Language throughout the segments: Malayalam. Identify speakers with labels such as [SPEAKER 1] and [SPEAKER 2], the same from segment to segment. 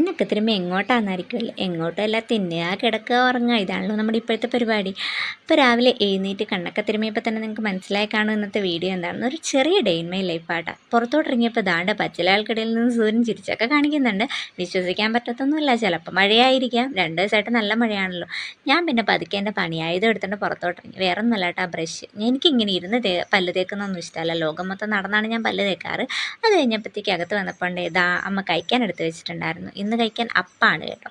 [SPEAKER 1] ഉറക്കത്തിരുമ്പോൾ എങ്ങോട്ടാണെന്നായിരിക്കുമല്ലോ എങ്ങോട്ടല്ല തിന്നുക കിടക്കുക ഉറങ്ങുക. ഇതാണല്ലോ നമ്മുടെ ഇപ്പോഴത്തെ പരിപാടി. അപ്പോൾ രാവിലെ എഴുന്നേറ്റ് കണ്ണൊക്കെ തിരുമ്മിയപ്പോൾ തന്നെ നിങ്ങൾക്ക് മനസ്സിലായി കാണും ഇന്നത്തെ വീഡിയോ എന്താണെന്ന്. ഒരു ചെറിയ ഡെയിൻമൈ ലൈഫാട്ടാ പുറത്തോട്ട് ഇറങ്ങിയപ്പോൾ ദാണ്ട പച്ചിലാൾക്കിടയിൽ നിന്ന് സൂര്യൻ ചിരിച്ചൊക്കെ കാണിക്കുന്നുണ്ട്. വിശ്വസിക്കാൻ പറ്റത്തൊന്നുമില്ല. ചിലപ്പോൾ മഴയായിരിക്കാം. രണ്ട് ദിവസമായിട്ട് നല്ല മഴയാണല്ലോ. ഞാൻ പിന്നെ പതുക്കെ എന്റെ പണിയായത് എടുത്തിട്ട് പുറത്തോട്ട് ഇറങ്ങി. വേറെ ഒന്നുമല്ല കേട്ടോ ബ്രഷ് എനിക്കിങ്ങനെ ഇരുന്ന് തേ പല്ല് തേക്കുന്നൊന്നും ഇഷ്ടമല്ല. ലോകം മൊത്തം നടന്നാണ് ഞാൻ പല്ല് തേക്കാറ്. അത് കഴിഞ്ഞപ്പോഴത്തേക്ക് അകത്ത് വന്നപ്പോൾ ഇതാ അമ്മ കഴിക്കാൻ എടുത്ത് വെച്ചിട്ടുണ്ടായിരുന്നു. ഇന്ന് കഴിക്കാൻ അപ്പാണ് കേട്ടോ.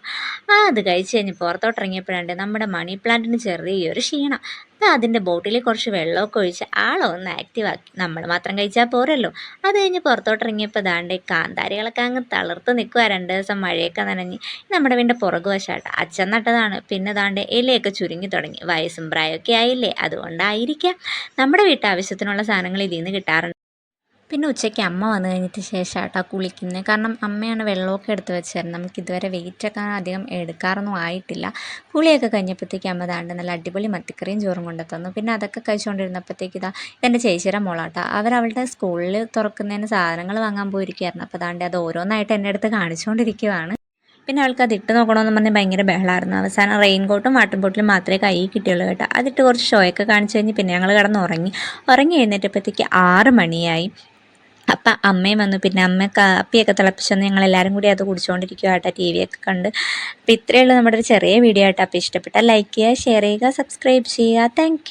[SPEAKER 1] അത് കഴിച്ച് കഴിഞ്ഞ് പുറത്തോട്ട് ഇറങ്ങിയപ്പോഴാണ്ട് നമ്മുടെ മണി പ്ലാന്റിന് ചെറിയൊരു ക്ഷീണം. അപ്പം അതിന്റെ ബോട്ടിൽ കുറച്ച് വെള്ളമൊക്കെ ഒഴിച്ച് ആളൊന്ന് ആക്റ്റീവാക്കി നമ്മൾ മാത്രം കഴിച്ചാൽ പോരല്ലോ. അത് കഴിഞ്ഞ് പുറത്തോട്ട് ഇറങ്ങിയപ്പോൾ ദാണ്ട് കാന്താരികളൊക്കെ അങ്ങ് തളർത്ത് നിൽക്കുക രണ്ട് ദിവസം മഴയൊക്കെ നനഞ്ഞ്. നമ്മുടെ വീടിന്റെ പുറകുവശാട്ട് അച്ഛൻ നട്ടതാണ്. പിന്നെ ദാണ്ട് ഇലയൊക്കെ ചുരുങ്ങി തുടങ്ങി. വയസ്സും പ്രായമൊക്കെ ആയില്ലേ? അതുകൊണ്ടായിരിക്കാം. നമ്മുടെ വീട്ടാവശ്യത്തിനുള്ള സാധനങ്ങൾ ഇതിൽ നിന്ന് കിട്ടാറുണ്ട്. പിന്നെ ഉച്ചയ്ക്ക് അമ്മ വന്നു കഴിഞ്ഞിട്ട് ശേഷം കേട്ടോ കുളിക്കുന്നത് കാരണം അമ്മയാണ് വെള്ളമൊക്കെ എടുത്ത് വെച്ചായിരുന്നു നമുക്ക് ഇതുവരെ വെയിറ്റൊക്കെ അധികം എടുക്കാറൊന്നും ആയിട്ടില്ല. കുളിയൊക്കെ കഴിഞ്ഞപ്പോഴത്തേക്ക് അമ്മ താണ്ട് നല്ല അടിപൊളി മത്തിക്കറിയും ചോറും കൊണ്ടു തന്നു. പിന്നെ അതൊക്കെ കഴിച്ചുകൊണ്ടിരുന്നപ്പോഴത്തേക്ക് ഇതാ ഇതെന്റെ ചേച്ചിയുടെ മോളാട്ടോ. അവരവളുടെ സ്കൂളിൽ തുറക്കുന്നതിന് സാധനങ്ങൾ വാങ്ങാൻ പോയിരിക്കുകയായിരുന്നു. അപ്പോൾ താണ്ട് അത് ഓരോന്നായിട്ട് എന്റെ അടുത്ത് കാണിച്ചുകൊണ്ടിരിക്കുകയാണ് പിന്നെ അവൾക്ക് അത് ഇട്ട് നോക്കണമെന്ന് പറഞ്ഞ് ഭയങ്കര ബഹളമായിരുന്നു അവസാനം റെയിൻ കോട്ടും വാട്ടർ ബോട്ടിലും മാത്രമേ കൈ കിട്ടിയുള്ളൂ കേട്ടോ. അതിട്ട് കുറച്ച് ഷോയൊക്കെ കാണിച്ചു കഴിഞ്ഞ് പിന്നെ ഞങ്ങൾ കിടന്ന് ഉറങ്ങി. ഉറങ്ങി എഴുന്നേറ്റപ്പോഴത്തേക്ക് ആറ് മണിയായി. അപ്പം അമ്മയും വന്നു. പിന്നെ അമ്മ കാപ്പിയൊക്കെ തിളപ്പിച്ചെന്ന് ഞങ്ങൾ എല്ലാവരും കൂടി അത് കുടിച്ചുകൊണ്ടിരിക്കുക കേട്ടോ. ടി വി ഒക്കെ കണ്ട്. അപ്പോൾ ഇത്രയേ ഉള്ളൂ നമ്മുടെ ഒരു ചെറിയ വീഡിയോ ആയിട്ട്. അപ്പോൾ ഇഷ്ടപ്പെട്ടാൽ ലൈക്ക് ചെയ്യുക ഷെയർ ചെയ്യുക സബ്സ്ക്രൈബ് ചെയ്യുക. താങ്ക്